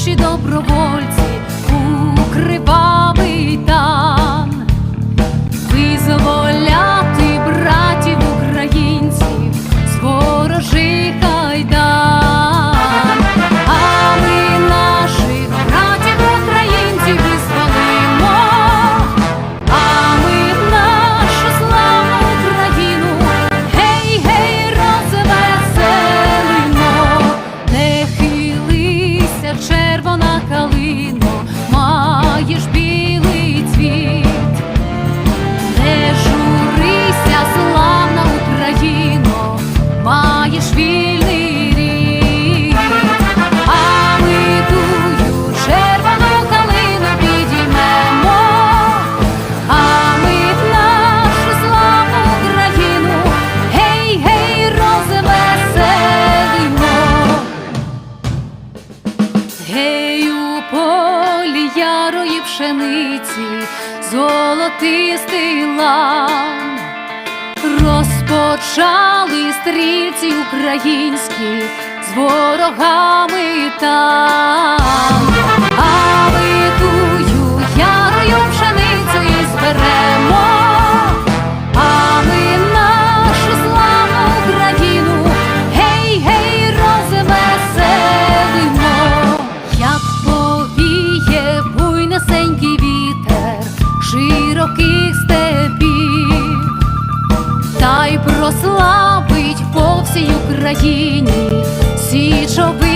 Наші добро. ярої пшениці, золотистий лан розпочали стрільці українські з ворогами там. Слабить по всій Україні січоби.